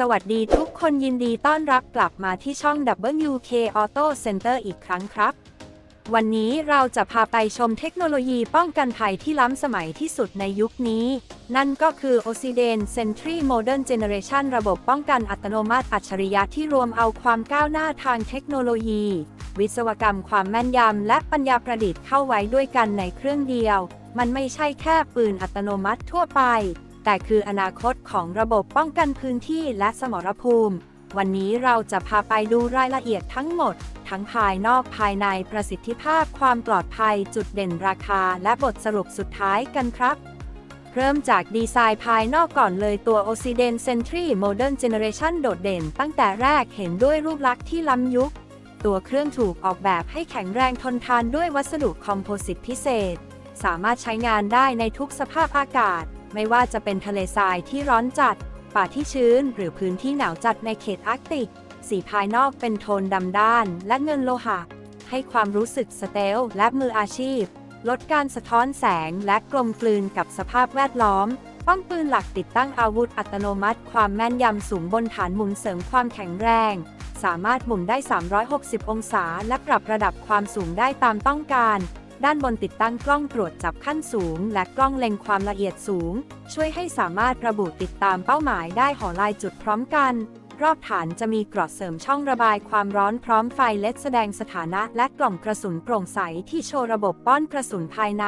สวัสดีทุกคนยินดีต้อนรับกลับมาที่ช่อง WK Auto Center อีกครั้งครับ วันนี้เราจะพาไปชมเทคโนโลยีป้องกันภัยที่ล้ำสมัยที่สุดในยุคนี้ นั่นก็คือ o s i d e n Sentry Modern Generation ระบบป้องกันอัตโนมัติอัจฉริยะที่รวมเอาความก้าวหน้าทางเทคโนโลยี วิศวกรรมความแม่นยำและปัญญาประดิษฐ์เข้าไว้ด้วยกันในเครื่องเดียว มันไม่ใช่แค่ปืนอัตโนมัติทั่วไป แต่คืออนาคตของระบบป้องกันพื้นที่และสมรภูมิ วันนี้เราจะพาไปดูรายละเอียดทั้งหมด ทั้งภายนอกภายในประสิทธิภาพความปลอดภัยจุดเด่นราคาและบทสรุปสุดท้ายกันครับเริ่มจากดีไซน์ภายนอกก่อนเลยตัว o s i d e n Sentry Modern Generation โดดเด่นตั้งแต่แรกเห็นด้วยรูปลักษณ์ที่ล้ำยุค ตัวเครื่องถูกออกแบบให้แข็งแรงทนทานด้วยวัสดุคอมโพสิตพิเศษ สามารถใช้งานได้ในทุกสภาพอากาศ ไม่ว่าจะเป็นทะเลทรายที่ร้อนจัด ป่าที่ชื้น หรือพื้นที่หนาวจัดในเขตอาร์กติก สีภายนอกเป็นโทนดำด้าน และเงินโลหะ ให้ความรู้สึกสเตลและมืออาชีพ ลดการสะท้อนแสงและกลมกลืนกับสภาพแวดล้อมป้องปืนหลักติดตั้งอาวุธอัตโนมัติ ความแม่นยำสูงบนฐานหมุนเสริมความแข็งแรง สามารถหมุนได้ 360 องศา และปรับระดับความสูงได้ตามต้องการ ด้านบนติดตั้งกล้องตรวจจับขั้นสูง และกล้องเล็งความละเอียดสูง ช่วยให้สามารถระบุติดตามเป้าหมายได้หอลายจุดพร้อมกัน รอบฐานจะมีกรอดเสริมช่องระบายความร้อนพร้อมไฟเลดแสดงสถานะและกล่องกระสุนโปร่งใสที่โชว์ระบบป้อนกระสุนภายใน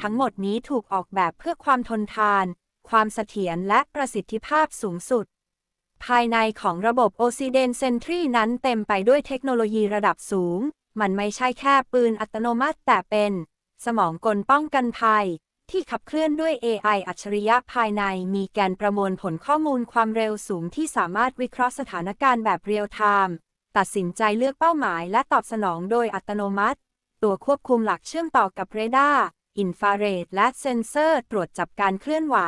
ทั้งหมดนี้ถูกออกแบบเพื่อความทนทาน ความเสถียรและประสิทธิภาพสูงสุดภายในของระบบ o s i d e n Sentry นั้นเต็มไปด้วยเทคโนโลยีระดับสูง มันไม่ใช่แค่ปืนอัตโนมัติแต่เป็น สมองกลป้องกันภัย ที่ขับเคลื่อนด้วย AI อัจฉริยะภายในมีแกนประมวลผลข้อมูลความเร็วสูงที่สามารถวิเคราะห์สถานการณ์แบบเรียลไทม์ตัดสินใจเลือกเป้าหมายและตอบสนองโดยอัตโนมัติ ตัวควบคุมหลักเชื่อมต่อกับเรดาร์อินฟราเรดและเซ็นเซอร์ตรวจจับการเคลื่อนไหว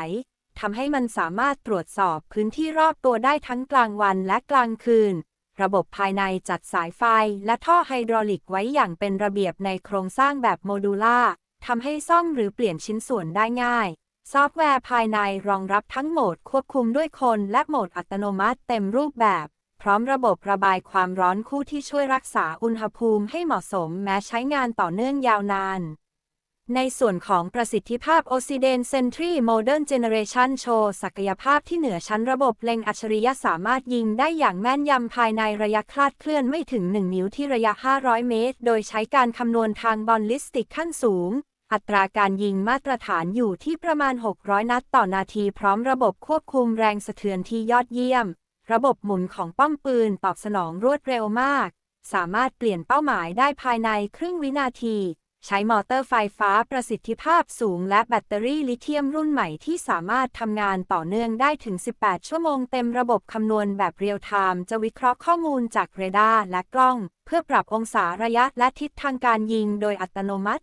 ทำให้มันสามารถตรวจสอบพื้นที่รอบตัวได้ทั้งกลางวันและกลางคืน ระบบภายในจัดสายไฟและท่อไฮดรอลิกไว้อย่างเป็นระเบียบในโครงสร้างแบบโมดูล่าทำให้ซ่อมหรือเปลี่ยนชิ้นส่วนได้ง่าย ซอฟต์แวร์ภายในรองรับทั้งโหมดควบคุมด้วยคนและโหมดอัตโนมัติเต็มรูปแบบ พร้อมระบบระบายความร้อนคู่ที่ช่วยรักษาอุณหภูมิให้เหมาะสมแม้ใช้งานต่อเนื่องยาวนาน ในส่วนของประสิทธิภาพ o s i d e n Sentry Modern Generation โชว์ศักยภาพที่เหนือชั้นระบบเล็งอัจฉริยะสามารถยิงได้อย่างแม่นยำภายในระยะคลาดเคลื่อนไม่ถึง 1 นิ้วที่ระยะ 500 เมตร โดยใช้การคำนวณทางบอลลิสติกขั้นสูง อัตราการยิงมาตรฐานอยู่ที่ประมาณ 600 นัดต่อนาทีพร้อมระบบควบคุมแรงสะเทือนที่ยอดเยี่ยม ระบบหมุนของป้อมปืนตอบสนองรวดเร็วมาก สามารถเปลี่ยนเป้าหมายได้ภายในครึ่งวินาที ใช้มอเตอร์ไฟฟ้าประสิทธิภาพสูงและแบตเตอรี่ลิเธียมรุ่นใหม่ที่สามารถทำงานต่อเนื่องได้ถึง 18 ชั่วโมงเต็มระบบคำนวณแบบเรียลไทม์จะวิเคราะห์ข้อมูลจากเรดาร์และกล้อง เพื่อปรับองศาระยะและทิศทางการยิงโดยอัตโนมัติ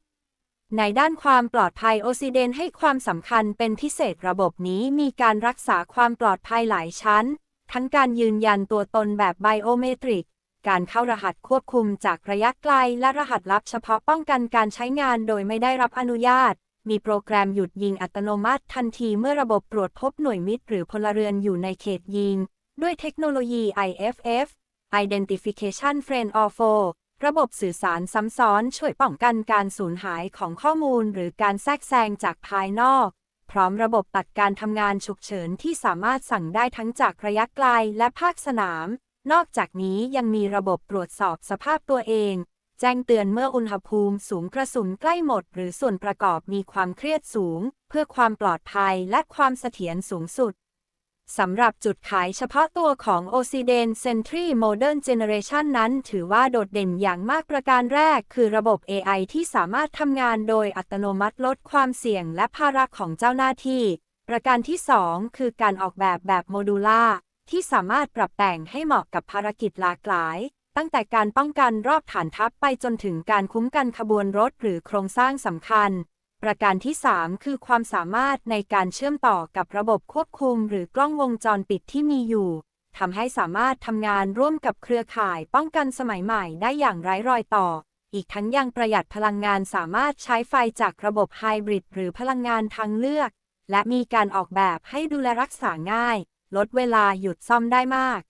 ในด้านความปลอดภัย o s i d e n ให้ความสำคัญเป็นพิเศษระบบนี้มีการรักษาความปลอดภัยหลายชั้น ทั้งการยืนยันตัวตนแบบไบโอเมตริก การเข้ารหัสควบคุมจากระยะไกล และรหัสลับเฉพาะป้องกันการใช้งานโดยไม่ได้รับอนุญาต มีโปรแกรมหยุดยิงอัตโนมัติทันทีเมื่อระบบตรวจพบหน่วยมิตร หรือพลเรือนอยู่ในเขตยิง ด้วยเทคโนโลยี IFF Identification Friend or Foe ระบบสื่อสารซ้ำซ้อนช่วยป้องกันการสูญหายของข้อมูล หรือการแทรกแซงจากภายนอก พร้อมระบบตัดการทำงานฉุกเฉินที่สามารถสั่งได้ทั้งจากระยะไกลและภาคสนาม นอกจากนี้ยังมีระบบตรวจสอบสภาพตัวเอง แจ้งเตือนเมื่ออุณหภูมิสูงกระสุนใกล้หมด หรือส่วนประกอบมีความเครียดสูง เพื่อความปลอดภัยและความเสถียรสูงสุดสำหรับจุดขายเฉพาะตัวของ o s i d e n Sentry Modern Generation นั้น ถือว่าโดดเด่นอย่างมากประการแรก คือระบบ AI ที่สามารถทำงานโดยอัตโนมัติลดความเสี่ยงและภาระของเจ้าหน้าที่ ประการที่ 2 คือการออกแบบแบบโมดูล่า ที่สามารถปรับแต่งให้เหมาะกับภารกิจหลากหลาย ตั้งแต่การป้องกันรอบฐานทัพไปจนถึงการคุ้มกันขบวนรถหรือโครงสร้างสำคัญ ประการที่ 3 คือความสามารถในการเชื่อมต่อกับระบบควบคุม หรือกล้องวงจรปิดที่มีอยู่ทำให้สามารถทำงานร่วมกับเครือข่ายป้องกันสมัยใหม่ได้อย่างไร้รอยต่อ อีกทั้งยังประหยัดพลังงานสามารถใช้ไฟจากระบบไฮบริดหรือพลังงานทางเลือก และมีการออกแบบให้ดูแลรักษาง่าย ลดเวลาหยุดซ่อมได้มาก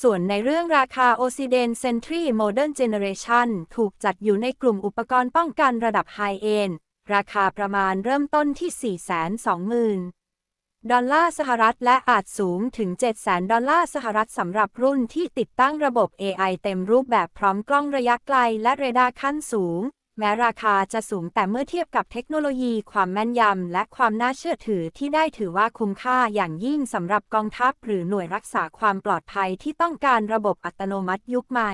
ส่วนในเรื่องราคา o c i d e n Sentry Modern Generation ถูกจัดอยู่ในกลุ่มอุปกรณ์ป้องกันระดับ High End ราคาประมาณเริ่มต้นที่ 420,000 ดอลลาร์สหรัฐและอาจสูงถึง 700,000 ดอลลาร์สหรัฐสำหรับรุ่นที่ติดตั้งระบบ AI เต็มรูปแบบพร้อมกล้องระยะไกลและเรดาร์ขั้นสูง แม้ราคาจะสูงแต่เมื่อเทียบกับเทคโนโลยีความแม่นยำ และความน่าเชื่อถือที่ได้ถือว่าคุ้มค่าอย่างยิ่งสำหรับกองทัพ หรือหน่วยรักษาความปลอดภัยที่ต้องการระบบอัตโนมัติยุคใหม่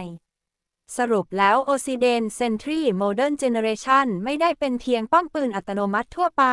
สรุปแล้ว o c i d e n Sentry Modern Generation ไม่ได้เป็นเพียงป้อมปืนอัตโนมัติทั่วไป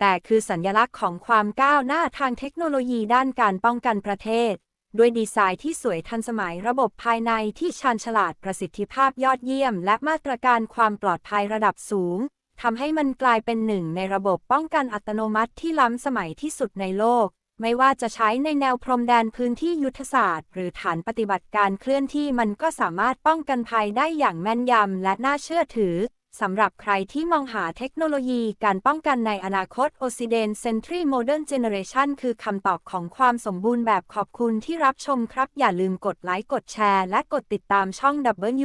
แต่คือสัญลักษณ์ของความก้าวหน้าทางเทคโนโลยีด้านการป้องกันประเทศ ด้วยดีไซน์ที่สวยทันสมัยระบบภายในที่ชาญฉลาดประสิทธิภาพยอดเยี่ยม และมาตรการความปลอดภัยระดับสูงทำให้มันกลายเป็นหนึ่งในระบบป้องกันอัตโนมัติที่ล้ำสมัยที่สุดในโลก ไม่ว่าจะใช้ในแนวพรมแดนพื้นที่ยุทธศาสตร์ หรือฐานปฏิบัติการเคลื่อนที่มันก็สามารถป้องกันภัยได้อย่างแม่นยำและน่าเชื่อถือ สำหรับใครที่มองหาเทคโนโลยีการป้องกันในอนาคต o c i d e n Sentry Modern Generation คือคำตอบของความสมบูรณ์แบบขอบคุณที่รับชมครับ อย่าลืมกดไลค์ กดแชร์ และกดติดตามช่อง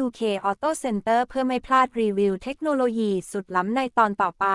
WK Auto Center เพื่อไม่พลาดรีวิวเทคโนโลยีสุดล้ำในตอนต่อไป